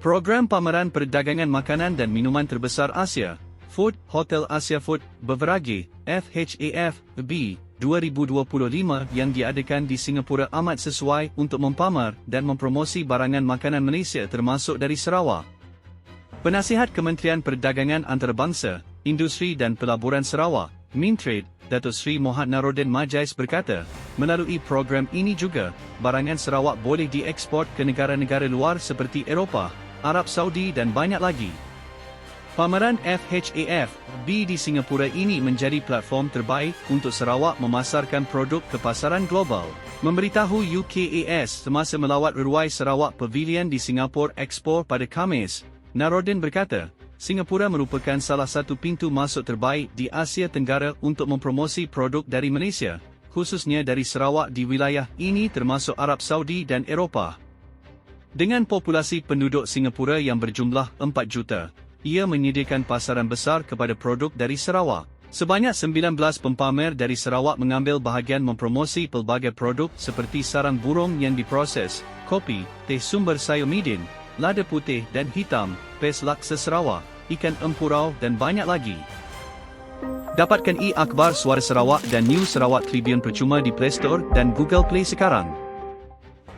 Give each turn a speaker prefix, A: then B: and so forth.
A: Program pameran perdagangan makanan dan minuman terbesar Asia, Food Hotel Asia Food Beverage FHAF-B 2025 yang diadakan di Singapura amat sesuai untuk mempamer dan mempromosi barangan makanan Malaysia termasuk dari Sarawak. Penasihat Kementerian Perdagangan Antarabangsa, Industri dan Pelaburan Sarawak, Mintrade, Datuk Seri Mohd Narodin Majais berkata, melalui program ini juga, barangan Sarawak boleh dieksport ke negara-negara luar seperti Eropah, Arab Saudi dan banyak lagi. Pameran FHAF B di Singapura ini menjadi platform terbaik untuk Sarawak memasarkan produk ke pasaran global. Memberitahu UKAS semasa melawat Ruai Sarawak Pavilion di Singapore Expo pada Khamis, Narodin berkata, Singapura merupakan salah satu pintu masuk terbaik di Asia Tenggara untuk mempromosi produk dari Malaysia, khususnya dari Sarawak di wilayah ini termasuk Arab Saudi dan Eropah. Dengan populasi penduduk Singapura yang berjumlah 4 juta, ia menyediakan pasaran besar kepada produk dari Sarawak. Sebanyak 19 pempamer dari Sarawak mengambil bahagian mempromosi pelbagai produk seperti sarang burung yang diproses, kopi, teh sumber sayur midin, lada putih dan hitam, pes laksa Sarawak, ikan empurau dan banyak lagi. Dapatkan e-akhbar Suara Sarawak dan News Sarawak Tribune percuma di Play Store dan Google Play sekarang.